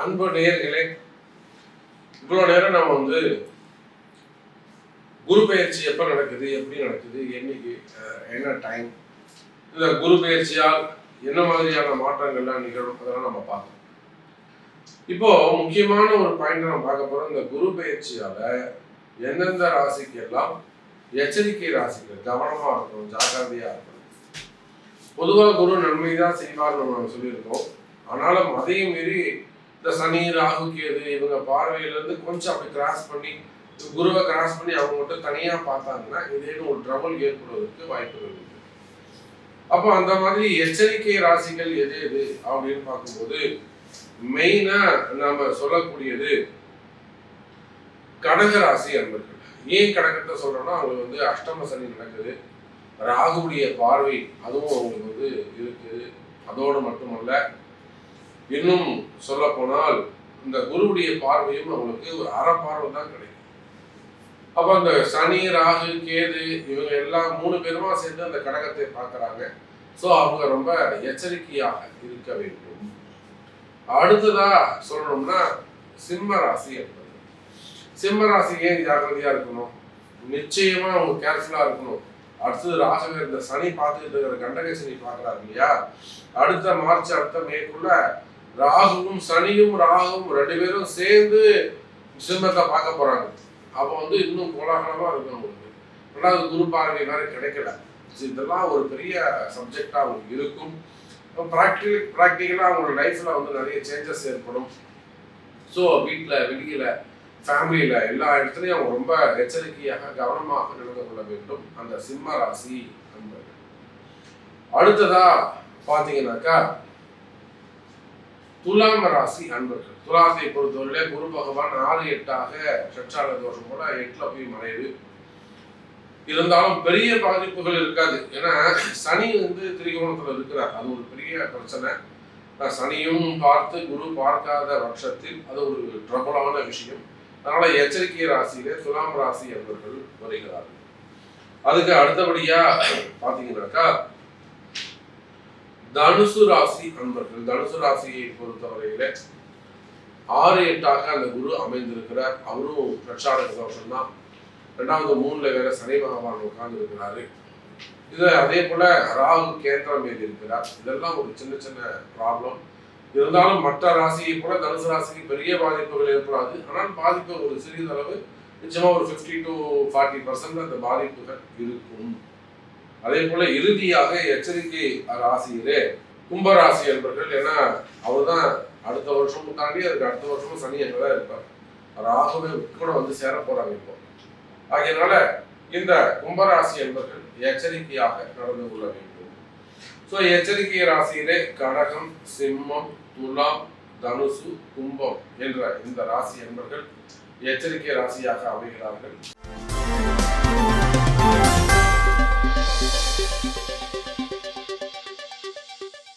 அன்பு நேயர்களே இவ்வளோ நேரம் நம்ம வந்து குரு பயிற்சி எப்போ நடக்குது எப்படி நடக்குது என்னைக்கு என்ன டைம் இந்த குரு பயிற்சியால் என்ன மாதிரியான மாற்றங்கள்லாம் நிகழும்? அதெல்லாம் நம்ம பார்க்கணும். இப்போ முக்கியமான ஒரு பாயிண்ட் நம்ம பார்க்க போறோம். இந்த குரு பயிற்சியால எந்தெந்த ராசிக்கு எல்லாம் எச்சரிக்கை ராசிகள் கவனமா இருக்கணும் ஜாக்கிரதையா இருக்கணும்? பொதுவாக குரு நன்மை தான் செய்வார் நம்ம சொல்லியிருக்கோம். ஆனாலும் அதையும் மீறி இந்த சனி ராகு கேது இவங்க பார்வையிலேருந்து கொஞ்சம் அப்படி கிராஸ் பண்ணி குருவை கிராஸ் பண்ணி அவங்க மட்டும் தனியாக பார்த்தாங்கன்னா இதேன்னு ஒரு ட்ரபுள் ஏற்படுவதற்கு வாய்ப்புகள் இருக்கு அப்போ அந்த மாதிரி எச்சரிக்கை ராசிகள் எது எது அப்படின்னு பார்க்கும்போது மெயினாக நம்ம சொல்லக்கூடியது கடக ராசி அன்பர்கள். ஏன் கடகத்தை சொல்றோம்னா அவங்களுக்கு வந்து அஷ்டம சனி நடக்குது. ராகுடைய பார்வை அதுவும் அவங்களுக்கு வந்து இருக்குது. அதோடு மட்டுமல்ல இன்னும் சொல்ல போனால் இந்த குருவுடைய பார்வையும் அவங்களுக்கு ஒரு அற பார்வை தான் கிடைக்கும். அப்ப அந்த சனி ராகு கேது இவங்க எல்லாம் மூணு பேருமா சேர்ந்து அந்த கடகத்தை பார்க்கறாங்க. ஸோ அவங்க ரொம்ப எச்சரிக்கையாக இருக்க வேண்டும். அடுத்ததா சொல்லணும்னா சிம்ம ராசி என்பது. சிம்ம ராசி ஏன் ஜாக்கிரதையா இருக்கணும்? நிச்சயமா அவங்க கேர்ஃபுல்லா இருக்கணும். அடுத்தது ராகவே இந்த சனி பார்த்துக்கிட்டு இருக்கிற கண்டக சனி பார்க்கறாரு இல்லையா? அடுத்த மார்ச் அடுத்த மேற்குள்ள ராகுவும் சனியும் ராகுவும் ரெண்டு பேரும் சேர்ந்து சிம்மத்தை பார்க்க போறாங்க. அப்போ வந்து இன்னும் கோலாகலமா இருக்கும் அவங்களுக்கு. ரெண்டாவது குரு பார்வை வேற கிடைக்கல. இதெல்லாம் ஒரு பெரிய சப்ஜெக்டாக அவங்களுக்கு இருக்கும். ப்ராக்டிகல் ப்ராக்டிக்கலாக அவங்களோட லைஃப்ல வந்து நிறைய சேஞ்சஸ் ஏற்படும். ஸோ வீட்டில் வெளியில ஃபேமிலியில எல்லா இடத்துலையும் அவங்க ரொம்ப எச்சரிக்கையாக கவனமாக நடந்து கொள்ள வேண்டும். அந்த சிம்ம ராசி நண்பர்கள் அடுத்ததா பார்த்தீங்கன்னாக்கா துலாம் ராசி அன்பர்கள். துலாத்தை பொறுத்தவரையிலே குரு பகவான் ஆறு எட்டாக சச்சால தோஷம் கூட எட்டுல போய் மறைவு இருந்தாலும் பெரிய பாதிப்புகள் இருக்காது. ஏன்னா சனி வந்து திரிகோணத்துல இருக்கிறார். அது ஒரு பெரிய பிரச்சனை. சனியும் பார்த்து குரு பார்க்காத பட்சத்தில் அது ஒரு பிரபலமான விஷயம். அதனால எச்சரிக்கை ராசியிலே துலாம் ராசி என்பவர்கள் வருகிறார்கள். அதுக்கு அடுத்தபடியா பாத்தீங்கன்னாக்கா தனுசு ராசி அன்பர்கள் தனுசு ராசியை பொறுத்தவரையில ஆறு எட்டாக அந்த குரு அமைந்திருக்கிறார். அவரும் பிரச்சார தோஷம் தான். ரெண்டாவது மூணுல வேற சனி பகவான் உட்கார்ந்து இருக்கிறாரு. இது அதே போல ராகு கேந்திரம் மீது இருக்கிறார். இதெல்லாம் ஒரு சின்ன சின்ன ப்ராப்ளம் இருந்தாலும் மற்ற ராசியை போல தனுசு ராசிக்கு பெரிய பாதிப்புகள் ஏற்படாது. ஆனால் பாதிப்பு ஒரு சிறிதளவு. நிச்சயமா ஒரு ஃபிஃப்டி டு ஃபார்ட்டி பர்சன்ட் அந்த பாதிப்புகள் இருக்கும். அதே போல இறுதியாக எச்சரிக்கை ராசியிலே கும்பராசி என்பர்கள் ஏன்னா அவர் தான் அடுத்த வருஷமும் தாண்டி அதுக்கு அடுத்த வருஷமும் சனி அங்கே இருப்பார். ராகுவே கூட வந்து சேர போறாங்க இப்போ. ஆகையினால இந்த கும்பராசி என்பர்கள் எச்சரிக்கையாக நடந்து கொள்ள வேண்டும். ஸோ எச்சரிக்கை ராசியிலே கடகம் சிம்மம் துலாம் தனுசு கும்பம் என்ற இந்த ராசி என்பர்கள் எச்சரிக்கை ராசியாக அமைகிறார்கள்.